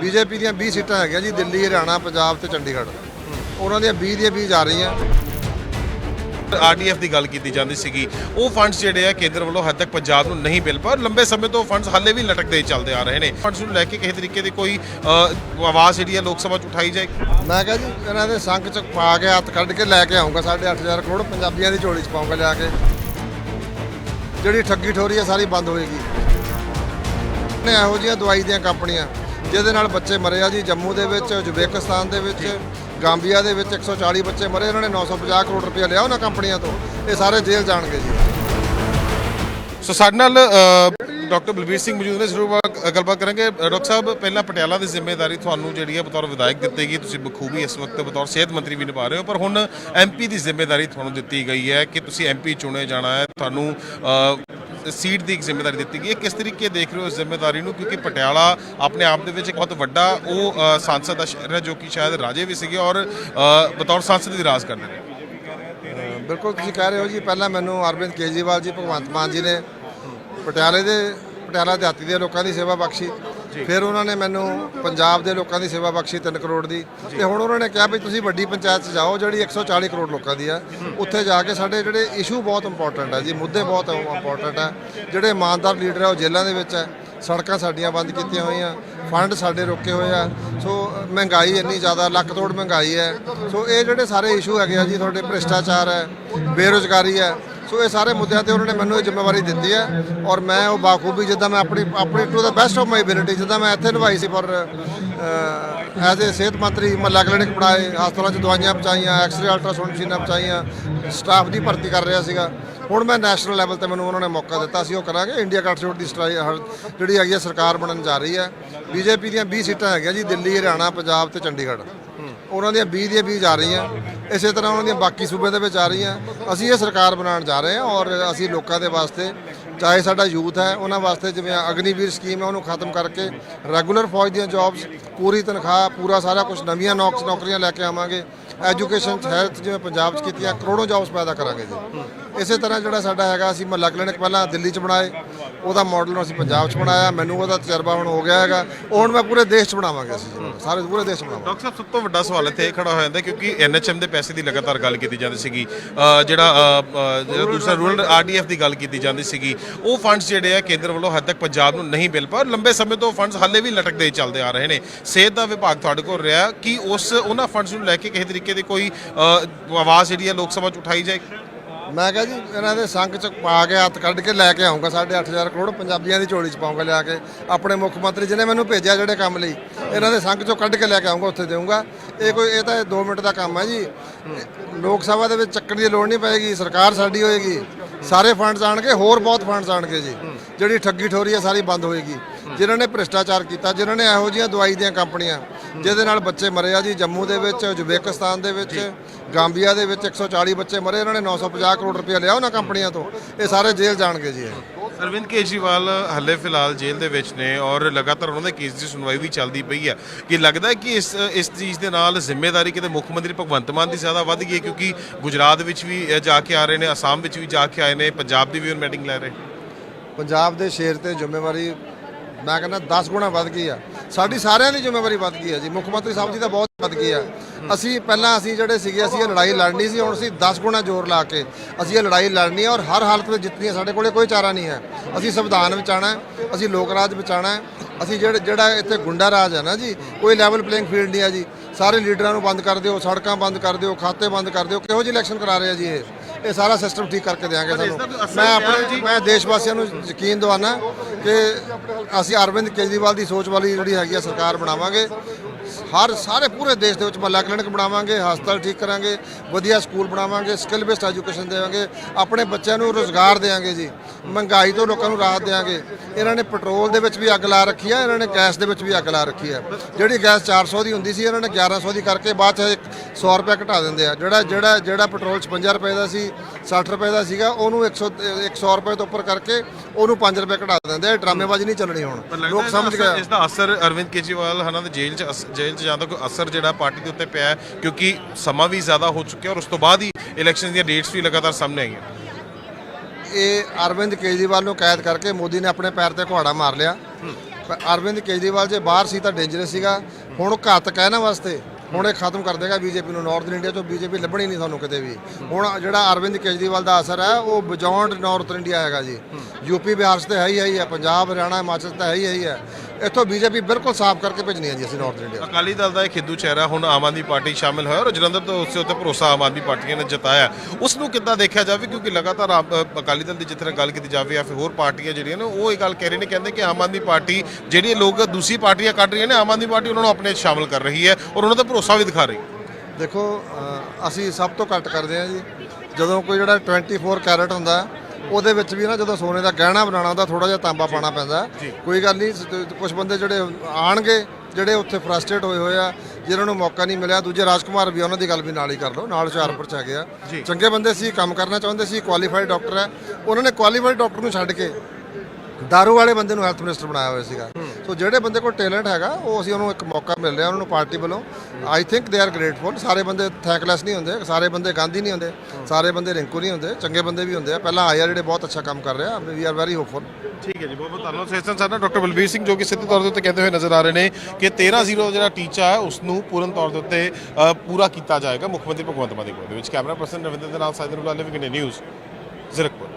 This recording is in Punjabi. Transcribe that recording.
ਬੀਜੇਪੀ ਦੀਆਂ 20 ਸੀਟਾਂ ਹੈਗੀਆਂ ਜੀ ਦਿੱਲੀ ਹਰਿਆਣਾ ਪੰਜਾਬ ਤੇ ਚੰਡੀਗੜ੍ਹ। ਉਹਨਾਂ ਦੀਆਂ 20 ਦੀਆਂ 20 ਜਾ ਰਹੀਆਂ। ਆਰਡੀਐਫ ਦੀ ਗੱਲ ਕੀਤੀ ਜਾਂਦੀ ਸੀਗੀ। ਉਹ ਫੰਡਸ ਜਿਹੜੇ ਆ ਕੇਂਦਰ ਵੱਲੋਂ ਹੱਦ ਤੱਕ ਪੰਜਾਬ ਨੂੰ ਨਹੀਂ ਮਿਲ ਪਰ ਲੰਬੇ ਸਮੇਂ ਤੋਂ ਫੰਡਸ ਹਾਲੇ ਵੀ ਲਟਕਦੇ ਹੀ ਚੱਲਦੇ ਆ ਰਹੇ ਨੇ। ਫੰਡਸ ਨੂੰ ਲੈ ਕੇ ਕਿਸੇ ਤਰੀਕੇ ਦੀ ਕੋਈ ਆਵਾਜ਼ ਜਿਹੜੀ ਹੈ ਲੋਕ ਸਭਾ 'ਚ ਉਠਾਈ ਜਾਏ। ਮੈਂ ਕਿਹਾ ਜੀ ਇਹਨਾਂ ਦੇ ਸੰਘ ਚ ਪਾ ਕੇ ਹੱਥ ਕੱਢ ਕੇ ਲੈ ਕੇ ਆਉਂਗਾ 8.5000 ਕਰੋੜ ਪੰਜਾਬੀਆਂ ਦੀ ਝੋਲੀ ਚ ਪਾਉਂਗਾ ਲਿਆ ਕੇ। ਜਿਹੜੀ ਠੱਗੀ ਠੋਰੀ ਹੈ ਸਾਰੀ ਬੰਦ ਹੋਏਗੀ। ਨੇ ਇਹੋ ਜਿਹੀਆਂ ਦਵਾਈ ਦੀਆਂ ਕੰਪਨੀਆਂ ਜਿਹਦੇ ਨਾਲ ਬੱਚੇ ਮਰੇ ਆ ਜੀ। ਜੰਮੂ ਦੇ ਵਿੱਚ ਉਜ਼ਬੇਕਿਸਤਾਨ ਦੇ ਵਿੱਚ, ਗਾਂਬੀਆ ਦੇ ਵਿੱਚ 140 ਬੱਚੇ ਮਰੇ ਉਹਨਾਂ ਨੇ 950 ਕਰੋੜ ਰੁਪਏ ਲਿਆ ਉਹਨਾਂ ਕੰਪਨੀਆਂ ਤੋਂ। ਇਹ ਸਾਰੇ ਜੇਲ੍ਹ ਜਾਣਗੇ ਜੀ। ਸੋ ਸਾਡੇ ਨਾਲ ਡਾਕਟਰ ਬਲਬੀਰ ਸਿੰਘ ਮੌਜੂਦ ਨੇ, ਜ਼ਰੂਰ ਗੱਲਬਾਤ ਕਰਾਂਗੇ। ਡਾਕਟਰ ਸਾਹਿਬ, ਪਹਿਲਾਂ ਪਟਿਆਲਾ ਦੀ ਜ਼ਿੰਮੇਵਾਰੀ ਤੁਹਾਨੂੰ ਜਿਹੜੀ ਹੈ, ਬਤੌਰ ਵਿਧਾਇਕ ਦਿੱਤੀ ਗਈ, ਤੁਸੀਂ ਬਖੂਬੀ ਇਸ ਵਕਤ ਬਤੌਰ ਸਿਹਤ ਮੰਤਰੀ ਵੀ ਨਿਭਾ ਰਹੇ ਹੋ, ਪਰ ਹੁਣ ਐਮਪੀ ਦੀ ਜ਼ਿੰਮੇਵਾਰੀ ਤੁਹਾਨੂੰ ਦਿੱਤੀ ਗਈ ਹੈ ਕਿ ਤੁਸੀਂ ਐਮਪੀ ਚੁਣੇ ਜਾਣਾ ਹੈ। ਤੁਹਾਨੂੰ ਸੀਟ ਦੀ ਇੱਕ ਜ਼ਿੰਮੇਵਾਰੀ ਦਿੱਤੀ ਗਈ। ਹੈ ਕਿਸ ਤਰੀਕੇ ਦੇਖ ਰਹੇ ਹੋ ਇਸ ਜ਼ਿੰਮੇਵਾਰੀ ਨੂੰ? ਕਿਉਂਕਿ ਪਟਿਆਲਾ ਆਪਣੇ ਆਪ ਦੇ ਵਿੱਚ ਇੱਕ ਬਹੁਤ ਵੱਡਾ ਉਹ ਸੰਸਦ ਦਾ ਸ਼ਹਿਰ ਹੈ ਜੋ ਕਿ ਸ਼ਾਇਦ ਰਾਜੇ ਵੀ ਸੀਗੇ ਔਰ ਬਤੌਰ ਸੰਸਦ ਦੀ ਰਾਜ ਕਰਦੇ ਨੇ ਬਿਲਕੁਲ ਤੁਸੀਂ ਕਹਿ ਰਹੇ ਹੋ ਜੀ, ਪਹਿਲਾਂ ਮੈਨੂੰ ਅਰਵਿੰਦ ਕੇਜਰੀਵਾਲ ਜੀ, ਭਗਵੰਤ ਮਾਨ ਜੀ ਨੇ ਪਟਿਆਲੇ ਦੇ, ਪਟਿਆਲਾ ਦਿਹਾਤੀ ਦੇ ਲੋਕਾਂ ਦੀ ਸੇਵਾ ਬਖਸ਼ੀ। ਫਿਰ ਉਹਨਾਂ ਨੇ ਮੈਨੂੰ ਪੰਜਾਬ ਦੇ ਲੋਕਾਂ ਦੀ ਸੇਵਾ ਬਖਸ਼ੀ 3 ਕਰੋੜ ਦੀ। ਤੇ ਹੁਣ ਉਹਨਾਂ ਨੇ ਕਿਹਾ ਵੀ ਤੁਸੀਂ ਵੱਡੀ ਪੰਚਾਇਤ 'ਚ ਜਾਓ ਜਿਹੜੀ 140 ਕਰੋੜ ਲੋਕਾਂ ਦੀ ਆ। ਉੱਥੇ ਜਾ ਕੇ ਸਾਡੇ ਜਿਹੜੇ ਇਸ਼ੂ ਬਹੁਤ ਇੰਪੋਰਟੈਂਟ ਹੈ ਜੀ ਮੁੱਦੇ ਬਹੁਤ ਇੰਪੋਰਟੈਂਟ ਹੈ ਜਿਹੜੇ ਇਮਾਨਦਾਰ ਲੀਡਰ ਹੈ ਉਹ ਜੇਲ੍ਹਾਂ ਦੇ ਵਿੱਚ ਹੈ ਸੜਕਾਂ ਸਾਡੀਆਂ ਬੰਦ ਕੀਤੀਆਂ ਹੋਈਆਂ ਫੰਡ ਸਾਡੇ ਰੋਕੇ ਹੋਏ ਆ। ਸੋ ਮਹਿੰਗਾਈ ਇੰਨੀ ਜ਼ਿਆਦਾ ਲੱਖ ਤੋੜ ਮਹਿੰਗਾਈ ਹੈ। ਸੋ ਇਹ ਜਿਹੜੇ ਸਾਰੇ ਇਸ਼ੂ ਹੈਗੇ ਆ ਜੀ ਤੁਹਾਡੇ ਭ੍ਰਿਸ਼ਟਾਚਾਰ ਹੈ ਬੇਰੁਜ਼ਗਾਰੀ ਹੈ ਸੋ ਇਹ ਸਾਰੇ ਮੁੱਦਿਆਂ ਤੇ ਉਹਨਾਂ ਨੇ ਮੈਨੂੰ ਇਹ ਜ਼ਿੰਮੇਵਾਰੀ ਦਿੱਤੀ ਹੈ ਔਰ ਮੈਂ ਉਹ ਬਾਖੂਬੀ ਜਿੱਦਾਂ ਮੈਂ ਆਪਣੀ ਆਪਣੀ to the best of my ability ਜਿੱਦਾਂ ਮੈਂ ਇੱਥੇ ਨਿਭਾਈ ਸੀ ਪਰ ਐਜ਼ ਏ ਸਿਹਤ ਮੰਤਰੀ ਮਹੱਲਾ ਕਲੀਨਿਕ ਬਣਾਏ, ਹਸਪਤਾਲਾਂ 'ਚ ਦਵਾਈਆਂ ਪਹੁੰਚਾਈਆਂ ਐਕਸ-ਰੇ ਅਲਟਰਾਸਾਊਂਡ ਮਸ਼ੀਨਾਂ ਪਹੁੰਚਾਈਆਂ ਸਟਾਫ ਦੀ ਭਰਤੀ ਕਰ ਰਿਹਾ ਸੀਗਾ। ਹੁਣ ਮੈਂ ਨੈਸ਼ਨਲ ਲੈਵਲ ਤੇ ਮੈਨੂੰ ਉਹਨਾਂ ਨੇ ਮੌਕਾ ਦਿੱਤਾ ਸੀ ਉਹ ਕਰਾਂਗੇ। ਇੰਡੀਆ ਕੱਟਸ਼ੋਟ ਦੀ ਸਟਰਾਈ ਹਰ- ਜਿਹੜੀ ਹੈਗੀ ਹੈ, ਸਰਕਾਰ ਬਣਨ ਜਾ ਰਹੀ ਹੈ। ਬੀਜੇਪੀ ਦੀਆਂ 20 ਸੀਟਾਂ ਹੈਗੀਆਂ ਜੀ, ਦਿੱਲੀ, ਹਰਿਆਣਾ, ਪੰਜਾਬ ਤੇ ਚੰਡੀਗੜ੍ਹ। ਉਹਨਾਂ ਦੀਆਂ 20 ਦੀਆਂ 20 ਜਾ ਰਹੀਆਂ। ਇਸੇ ਤਰ੍ਹਾਂ ਉਹਨਾਂ ਦੀਆਂ ਬਾਕੀ ਸੂਬਿਆਂ ਦੇ ਵਿੱਚ ਆ ਰਹੀਆਂ। ਅਸੀਂ ਇਹ ਸਰਕਾਰ ਬਣਾਉਣ ਜਾ ਰਹੇ ਹਾਂ ਔਰ ਅਸੀਂ ਲੋਕਾਂ ਦੇ ਵਾਸਤੇ, ਚਾਹੇ ਸਾਡਾ ਯੂਥ ਹੈ, ਉਹਨਾਂ ਵਾਸਤੇ ਜਿਵੇਂ ਅਗਨੀਵੀਰ ਸਕੀਮ ਹੈ, ਉਹਨੂੰ ਖਤਮ ਕਰਕੇ ਰੈਗੂਲਰ ਫੌਜ ਦੀਆਂ ਜੌਬਸ, ਪੂਰੀ ਤਨਖਾਹ, ਪੂਰਾ ਸਾਰਾ ਕੁਝ ਨਵੀਆਂ ਨੌਕਸ, ਨੌਕਰੀਆਂ ਲੈ ਕੇ ਆਵਾਂਗੇ। ਐਜੂਕੇਸ਼ਨ, ਹੈਲਥ ਜਿਵੇਂ ਪੰਜਾਬ 'ਚ ਕੀਤੀਆਂ, ਕਰੋੜੋਂ ਜੌਬਸ ਪੈਦਾ ਕਰਾਂਗੇ ਜੀ। ਇਸੇ ਤਰ੍ਹਾਂ ਜਿਹੜਾ ਸਾਡਾ ਹੈਗਾ, ਅਸੀਂ ਮਹੱਲਾ ਕਲੀਨਿਕ ਪਹਿਲਾਂ ਦਿੱਲੀ 'ਚ ਬਣਾਏ। ਉਹਦਾ ਮਾਡਲ ਨੂੰ ਅਸੀਂ ਪੰਜਾਬ 'ਚ ਬਣਾਇਆ ਮੈਨੂੰ ਉਹਦਾ ਤਜਰਬਾ ਹੁਣ ਹੋ ਗਿਆ ਹੈਗਾ। ਉਹ ਹੁਣ ਮੈਂ ਪੂਰੇ ਦੇਸ਼ 'ਚ ਬਣਾਵਾਂਗੇ ਅਸੀਂ ਜੀ, ਸਾਰੇ ਪੂਰੇ ਦੇਸ਼ 'ਚ ਬਣਾਵਾਂਗੇ। ਡਾਕਟਰ ਸਾਹਿਬ ਸਭ ਤੋਂ ਵੱਡਾ ਸਵਾਲ ਇੱਥੇ ਇਹ ਖੜਾ ਹੋ ਜਾਂਦਾ ਕਿਉਂਕਿ ਐਨਐਚਐਮ ਦੇ ਪੈਸੇ ਦੀ ਲਗਾਤਾਰ ਗੱਲ ਕੀਤੀ ਜਾਂਦੀ ਸੀਗੀ। ਅ, ਜਿਹੜਾ ਅ, ਅ, ਜਿਹੜਾ ਦੂਸਰਾ ਰੂਰਲ ਆਰਡੀਐਫ ਦੀ ਗੱਲ ਕੀਤੀ ਜਾਂਦੀ ਸੀਗੀ। ਉਹ ਫੰਡਸ ਜਿਹੜੇ ਆ ਕੇਂਦਰ ਵੱਲੋਂ ਹੱਦ ਤੱਕ ਪੰਜਾਬ ਨੂੰ ਨਹੀਂ ਮਿਲ ਪਰ ਲੰਬੇ ਸਮੇਂ ਤੋਂ ਫੰਡਸ ਹਾਲੇ ਵੀ ਲਟਕਦੇ ਹੀ ਚੱਲਦੇ ਆ ਰਹੇ ਨੇ। ਸਿਹਤ ਦਾ ਵਿਭਾਗ ਤੁਹਾਡੇ ਕੋਲ ਰਿਹਾ ਕਿ ਉਸ ਉਹਨਾਂ ਫੰਡਸ ਨੂੰ ਲੈ ਕੇ ਕਿਸੇ ਤਰੀਕੇ ਦੀ ਕੋਈ ਅ, ਆਵਾਜ਼ ਜਿਹੜੀ ਹੈ ਲੋਕ ਸਭਾ 'ਚ ਉਠਾਈ ਜਾਏ? ਮੈਂ ਕਿਹਾ ਜੀ, ਇਹਨਾਂ ਦੇ ਸੰਘ ਚ ਪਾ ਕੇ ਹੱਥ ਕੱਢ ਕੇ ਲੈ ਕੇ ਆਉਂਗਾ 8.5000 ਕਰੋੜ ਪੰਜਾਬੀਆਂ ਦੀ ਝੋਲੀ ਚ ਪਾਉਂਗਾ ਲਿਆ ਕੇ, ਆਪਣੇ ਮੁੱਖ ਮੰਤਰੀ ਜਿਹਨੇ ਮੈਨੂੰ ਭੇਜਿਆ ਜਿਹੜੇ ਕੰਮ ਲਈ, ਇਹਨਾਂ ਦੇ ਸੰਘ ਚੋਂ ਕੱਢ ਕੇ ਲੈ ਕੇ ਆਉਂਗਾ ਉੱਥੇ ਦੇਊਂਗਾ। ਇਹ ਕੋਈ, ਇਹ ਤਾਂ 2 ਮਿੰਟ ਦਾ ਕੰਮ ਹੈ ਜੀ। ਲੋਕ ਸਭਾ ਦੇ ਵਿੱਚ ਚੱਕਣ ਦੀ ਲੋੜ ਨਹੀਂ ਪਏਗੀ, ਸਰਕਾਰ ਸਾਡੀ ਹੋਏਗੀ, ਸਾਰੇ ਫੰਡਸ ਆਣਗੇ, ਹੋਰ ਬਹੁਤ ਫੰਡਸ ਆਣਗੇ ਜੀ। ਜਿਹੜੀ ਠੱਗੀ ਠੋਰੀ ਹੈ, ਸਾਰੀ ਬੰਦ ਹੋਏਗੀ। ਜਿਨ੍ਹਾਂ ਨੇ ਭ੍ਰਿਸ਼ਟਾਚਾਰ ਕੀਤਾ ਜਿਨ੍ਹਾਂ ਨੇ ਇਹੋ ਜਿਹੀਆਂ ਦਵਾਈ ਦੀਆਂ ਕੰਪਨੀਆਂ ਜਿਹਦੇ ਨਾਲ ਬੱਚੇ ਮਰੇ ਆ ਜੀ ਜੰਮੂ ਦੇ ਵਿੱਚ ਉਜ਼ਬੇਕਿਸਤਾਨ ਦੇ ਵਿੱਚ ਗਾਂਬੀਆ ਦੇ ਵਿੱਚ 140 ਬੱਚੇ ਮਰੇ ਇਹਨਾਂ ਨੇ 950 ਕਰੋੜ ਰੁਪਏ ਲਿਆ ਉਹਨਾਂ ਕੰਪਨੀਆਂ ਤੋਂ। ਇਹ ਸਾਰੇ ਜੇਲ੍ਹ ਜਾਣਗੇ ਜੀ ਇਹ। ਅਰਵਿੰਦ ਕੇਜਰੀਵਾਲ ਹੱਲੇ ਫਿਲਹਾਲ ਜੇਲ੍ਹ ਦੇ ਵਿੱਚ ਨੇ ਔਰ ਲਗਾਤਾਰ ਉਹਨਾਂ ਦੇ ਕੇਸ ਦੀ ਸੁਣਵਾਈ ਵੀ ਚੱਲਦੀ ਪਈ ਹੈ ਕਿ ਲੱਗਦਾ ਹੈ ਕਿ ਇਸ ਇਸ ਚੀਜ਼ ਦੇ ਨਾਲ ਜ਼ਿੰਮੇਵਾਰੀ ਕਿਤੇ ਮੁੱਖ ਮੰਤਰੀ ਭਗਵੰਤ ਮਾਨ ਦੀ ਜ਼ਿਆਦਾ ਵੱਧ ਗਈ ਹੈ? ਕਿਉਂਕਿ ਗੁਜਰਾਤ ਵਿੱਚ ਵੀ ਜਾ ਕੇ ਆ ਰਹੇ ਨੇ ਅਸਾਮ ਵਿੱਚ ਵੀ ਜਾ ਕੇ ਆਏ ਨੇ ਪੰਜਾਬ ਦੀ ਵੀ ਹੁਣ ਮੀਟਿੰਗ ਲੈ ਰਹੇ। ਪੰਜਾਬ ਦੇ ਸ਼ੇਰ ਤੇ ਜ਼ਿੰਮੇਵਾਰੀ ਮੈਂ ਕਹਿੰਦਾ 10 ਗੁਣਾ ਵੱਧ ਗਈ ਆ। ਸਾਡੀ ਸਾਰਿਆਂ ਦੀ ਜ਼ਿੰਮੇਵਾਰੀ ਵੱਧ ਗਈ ਆ ਜੀ। ਮੁੱਖ ਮੰਤਰੀ ਸਾਹਿਬ ਜੀ ਦਾ ਬਹੁਤ ਵੱਧ ਗਈ ਆ। ਅਸੀਂ ਪਹਿਲਾਂ ਅਸੀਂ ਜਿਹੜੇ ਸੀਗੇ, ਅਸੀਂ ਇਹ ਲੜਾਈ ਲੜਨੀ ਸੀ, ਹੁਣ ਅਸੀਂ 10 ਗੁਣਾ ਜ਼ੋਰ ਲਾ ਕੇ ਅਸੀਂ ਇਹ ਲੜਾਈ ਲੜਨੀ ਹੈ ਔਰ ਹਰ ਹਾਲਤ ਵਿੱਚ ਜਿੱਤਣੀ ਹੈ ਸਾਡੇ ਕੋਲੇ ਕੋਈ ਚਾਰਾ ਨਹੀਂ ਹੈ। ਅਸੀਂ ਸੰਵਿਧਾਨ ਬਚਾਉਣਾ ਅਸੀਂ ਲੋਕ ਰਾਜ ਬਚਾਉਣਾ ਅਸੀਂ ਜਿਹੜਾ ਜਿਹੜਾ ਇੱਥੇ ਗੁੰਡਾ ਰਾਜ ਹੈ ਨਾ ਜੀ, ਕੋਈ ਲੈਵਲ ਪਲੇਇੰਗ ਫੀਲਡ ਨਹੀਂ ਹੈ ਜੀ। ਸਾਰੇ ਲੀਡਰਾਂ ਨੂੰ ਬੰਦ ਕਰ ਦਿਓ, ਸੜਕਾਂ ਬੰਦ ਕਰ ਦਿਓ, ਖਾਤੇ ਬੰਦ ਕਰ ਦਿਓ, ਕਿਹੋ ਜਿਹੀ ਇਲੈਕਸ਼ਨ ਕਰਾ ਰਹੇ ਆ ਜੀ ਇਹ? ਇਹ ਸਾਰਾ ਸਿਸਟਮ ਠੀਕ ਕਰਕੇ ਦੇਵਾਂਗੇ ਸਾਨੂੰ। ਮੈਂ ਆਪਣੇ ਮੈਂ ਦੇਸ਼ ਵਾਸੀਆਂ ਨੂੰ ਯਕੀਨ ਦਿਵਾਨਾ ਕਿ ਅਸੀਂ ਅਰਵਿੰਦ ਕੇਜਰੀਵਾਲ ਦੀ ਸੋਚ ਵਾਲੀ ਜਿਹੜੀ ਹੈਗੀ ਆ ਸਰਕਾਰ ਬਣਾਵਾਂਗੇ। ਹਰ ਸਾਰੇ ਪੂਰੇ ਦੇਸ਼ ਦੇ ਵਿੱਚ ਮਹੱਲਾ ਕਲੀਨਿਕ ਬਣਾਵਾਂਗੇ, ਹਸਪਤਾਲ ਠੀਕ ਕਰਾਂਗੇ, ਵਧੀਆ ਸਕੂਲ ਬਣਾਵਾਂਗੇ ਸਕਿੱਲ ਬੇਸਡ ਐਜੂਕੇਸ਼ਨ ਦੇਵਾਂਗੇ, ਆਪਣੇ ਬੱਚਿਆਂ ਨੂੰ ਰੋਜ਼ਗਾਰ ਦੇਵਾਂਗੇ ਜੀ, ਮਹਿੰਗਾਈ ਤੋਂ ਲੋਕਾਂ ਨੂੰ ਰਾਹਤ ਦੇਵਾਂਗੇ। ਇਹਨਾਂ ਨੇ ਪੈਟਰੋਲ ਦੇ ਵਿੱਚ ਵੀ ਅੱਗ ਲਾ ਰੱਖੀ ਆ, ਇਹਨਾਂ ਨੇ ਗੈਸ ਦੇ ਵਿੱਚ ਵੀ ਅੱਗ ਲਾ ਰੱਖੀ ਆ। ਜਿਹੜੀ ਗੈਸ 400 ਦੀ ਹੁੰਦੀ ਸੀ, ਇਹਨਾਂ ਨੇ 1100 ਦੀ ਕਰਕੇ ਬਾਅਦ ਚ 100 ਰੁਪਏ ਘਟਾ ਦਿੰਦੇ ਆ। ਜਿਹੜਾ ਜਿਹੜਾ ਜਿਹੜਾ ਪੈਟਰੋਲ 56 ਰੁਪਏ ਦਾ ਸੀ 60 ਰੁਪਏ ਦਾ ਸੀਗਾ ਉਹਨੂੰ 100 100 ਰੁਪਏ ਤੋਂ ਉੱਪਰ ਕਰਕੇ ਉਹਨੂੰ 5 ਰੁਪਏ ਘਟਾ ਦਿੰਦੇ ਆ। ਡਰਾਮੇਬਾਜ਼ੀ ਨਹੀਂ ਚੱਲਣੀ ਹੁਣ। ਲੋਕ ਸਮਝ ਗਏ ਇਸ ਦਾ ਅਸਰ ਅਰਵਿੰਦ ਕੇਜਰੀਵਾਲ ਹਨਾਂ ਦੇ ਜੇਲ੍ਹ 'ਚ ਜੇਲ੍ਹ 'ਚ ਜਾਂ ਤਾਂ ਕੋਈ ਅਸਰ ਜਿਹੜਾ ਪਾਰਟੀ ਦੇ ਉੱਤੇ ਪਿਆ ਕਿਉਂਕਿ ਸਮਾਂ ਵੀ ਜ਼ਿਆਦਾ ਹੋ ਚੁੱਕਿਆ ਔਰ ਉਸ ਤੋਂ ਬਾਅਦ ਹੀ ਇਲੈਕਸ਼ਨ ਦੀਆਂ ਡੇਟਸ ਵੀ ਲਗਾਤਾਰ ਸਾਹਮਣੇ ਆਈਆਂ। ਇਹ ਅਰਵਿੰਦ ਕੇਜਰੀਵਾਲ ਨੂੰ ਕੈਦ ਕਰਕੇ ਮੋਦੀ ਨੇ ਆਪਣੇ ਪੈਰ ਤੇ ਕੁਹਾੜਾ ਮਾਰ ਲਿਆ। ਪ- ਅਰਵਿੰਦ ਕੇਜਰੀਵਾਲ ਜੇ ਬਾਹਰ ਸੀ ਤਾਂ ਡੇਂਜਰਸ ਸੀਗਾ। ਹੁਣ ਘਾਤਕ ਹੈ ਨਾ ਵਾਸਤੇ। ਹੁਣ ਇਹ ਖਤਮ ਕਰ ਦੇਗਾ ਬੀਜੇਪੀ ਨੂੰ ਨਾਰਥ ਇੰਡੀਆ ਚੋਂ। ਬੀਜੇਪੀ ਲੱਭਣੀ ਨਹੀਂ ਤੁਹਾਨੂੰ ਕਿਤੇ ਵੀ। ਹੁਣ ਜਿਹੜਾ ਅਰਵਿੰਦ ਕੇਜਰੀਵਾਲ ਦਾ ਅਸਰ ਹੈ ਉਹ ਬਿਯੋਂਡ ਨਾਰਥ ਇੰਡੀਆ ਹੈਗਾ ਜੀ। ਯੂਪੀ ਬਿਹਾਰ 'ਚ ਤਾਂ ਹੈ ਹੀ ਹੈ ਪੰਜਾਬ ਹਰਿਆਣਾ ਹਿਮਾਚਲ ਤਾਂ ਹੈ ਹੀ ਹੈ। ਇੱਥੋਂ ਬੀਜੇਪੀ ਬਿਲਕੁਲ ਸਾਫ਼ ਕਰਕੇ ਭੇਜਣੀ ਹੈ ਜੀ ਅਸੀਂ ਨਾਰਥ ਇੰਡੀਆ ਅਕਾਲੀ ਦਲ ਦਾ ਇਹ ਖਿੱਦੂ ਚਿਹਰਾ ਹੁਣ ਆਮ ਆਦਮੀ ਪਾਰਟੀ ਸ਼ਾਮਿਲ ਹੋਇਆ ਔਰ ਜਲੰਧਰ ਤੋਂ ਉਸੇ ਉੱਤੇ ਭਰੋਸਾ ਆਮ ਆਦਮੀ ਪਾਰਟੀ ਨੇ ਜਤਾਇਆ। ਉਸ ਨੂੰ ਕਿੱਦਾਂ ਦੇਖਿਆ ਜਾਵੇ? ਕਿਉਂਕਿ ਲਗਾਤਾਰ ਅ, ਅਕਾਲੀ ਦਲ ਦੀ ਜਿਸ ਤਰ੍ਹਾਂ ਗੱਲ ਕੀਤੀ ਜਾਵੇ ਜਾਂ ਫਿਰ ਹੋਰ ਪਾਰਟੀਆਂ ਜਿਹੜੀਆਂ ਨੇ ਉਹ ਇਹ ਗੱਲ ਕਹਿ ਰਹੇ ਨੇ ਕਹਿੰਦੇ ਕਿ ਆਮ ਆਦਮੀ ਪਾਰਟੀ ਜਿਹੜੀ ਲੋਕ ਦੂਸਰੀ ਪਾਰਟੀਆਂ ਕੱਢ ਰਹੀਆਂ ਨੇ ਆਮ ਆਦਮੀ ਪਾਰਟੀ ਉਹਨਾਂ ਨੂੰ ਆਪਣੇ 'ਚ ਸ਼ਾਮਿਲ ਕਰ ਰਹੀ ਹੈ ਔਰ ਉਹਨਾਂ ਦਾ ਭਰੋਸਾ ਵੀ ਦਿਖਾ ਰਹੀ ਹੈ। ਦੇਖੋ ਅ, ਅਸੀਂ ਸਭ ਤੋਂ ਘੱਟ ਕਰਦੇ ਹਾਂ ਜੀ। ਜਦੋਂ ਕੋਈ ਜਿਹੜਾ 24 ਕੈਰਟ ਹੁੰਦਾ ਹੈ, ਉਹਦੇ ਵਿੱਚ ਵੀ ਨਾ ਜਦੋਂ ਸੋਨੇ ਦਾ ਗਹਿਣਾ ਬਣਾਉਣਾ ਹੁੰਦਾ ਥੋੜਾ ਜਿਹਾ ਤਾਂਬਾ ਪਾਣਾ ਪੈਂਦਾ। ਕੋਈ ਗੱਲ ਨਹੀਂ ਕੁਝ ਬੰਦੇ ਜਿਹੜੇ ਆਣਗੇ ਜਿਹੜੇ ਉੱਥੇ ਫਰਸਟ੍ਰੇਟ ਹੋਏ ਹੋਏ ਆ ਜਿਨ੍ਹਾਂ ਨੂੰ ਮੌਕਾ ਨਹੀਂ ਮਿਲਿਆ ਦੂਜੇ ਰਾਜਕੁਮਾਰ ਵੀ ਉਹਨਾਂ ਦੀ ਗੱਲ ਵੀ ਨਾਲ ਹੀ ਕਰ ਲਓ ਨਾਲ ਹੁਸ਼ਿਆਰਪੁਰ ਚ ਆ। ਚੰਗੇ ਬੰਦੇ ਸੀ ਕੰਮ ਕਰਨਾ ਚਾਹੁੰਦੇ ਸੀ ਕੁਆਲੀਫਾਈਡ ਡਾਕਟਰ ਹੈ ਉਹਨਾਂ ਨੇ ਕੁਆਲੀਫਾਈਡ ਡਾਕਟਰ ਨੂੰ ਛੱਡ ਕੇ ਦਾਰੂ ਵਾਲੇ ਬੰਦੇ ਨੂੰ ਹੈਲਥ ਮਿਨਿਸਟਰ ਬਣਾਇਆ ਹੋਇਆ ਸੀਗਾ ਸੋ ਜਿਹੜੇ ਬੰਦੇ ਕੋਲ ਟੈਲੈਂਟ ਹੈਗਾ ਉਹ ਅਸੀਂ ਉਹਨੂੰ ਇੱਕ ਮੌਕਾ ਮਿਲ ਰਿਹਾ ਉਹਨਾਂ ਨੂੰ ਪਾਰਟੀ ਵੱਲੋਂ I think they are grateful ਸਾਰੇ ਬੰਦੇ ਥੈਂਕਲੈਸ ਨਹੀਂ ਹੁੰਦੇ ਸਾਰੇ ਬੰਦੇ ਗਾਂਧੀ ਨਹੀਂ ਹੁੰਦੇ ਸਾਰੇ ਬੰਦੇ ਰਿੰਕੂ ਨਹੀਂ ਹੁੰਦੇ ਚੰਗੇ ਬੰਦੇ ਵੀ ਹੁੰਦੇ ਆ ਪਹਿਲਾਂ ਆਏ ਆ ਜਿਹੜੇ ਬਹੁਤ ਅੱਛਾ ਕੰਮ ਕਰ ਰਿਹਾ ਵੀ ਆਰ ਵੈਰੀ ਹੋਪਫੁਲ ਠੀਕ ਹੈ ਜੀ ਬਹੁਤ ਬਹੁਤ ਧੰਨਵਾਦ ਸੈਸ਼ਨ ਸਾਹਿਬ ਡਾਕਟਰ ਬਲਬੀਰ ਸਿੰਘ ਜੋ ਕਿ ਸਿੱਧੇ ਤੌਰ ਦੇ ਉੱਤੇ ਕਹਿੰਦੇ ਹੋਏ ਨਜ਼ਰ ਆ ਰਹੇ ਨੇ ਕਿ 13-0 ਜਿਹੜਾ ਟੀਚਾ ਹੈ ਉਸ ਨੂੰ ਪੂਰਨ ਤੌਰ ਦੇ ਉੱਤੇ ਪੂਰਾ ਕੀਤਾ ਜਾਏਗਾ ਮੁੱਖ ਮੰਤਰੀ ਭਗਵੰਤ ਮਾਨ ਦੀ ਅਗਵਾਈ ਦੇ ਵਿੱਚ ਕੈਮਰਾ ਪਰਸਨ ਰਵਿੰਦਰ ਦੇ ਨਾਲ ਸਾਇਦਰ ਉਲਾਲੇ ਵੀ ਨਿਊਜ਼ ਜ਼ੀਰਕਪੁਰ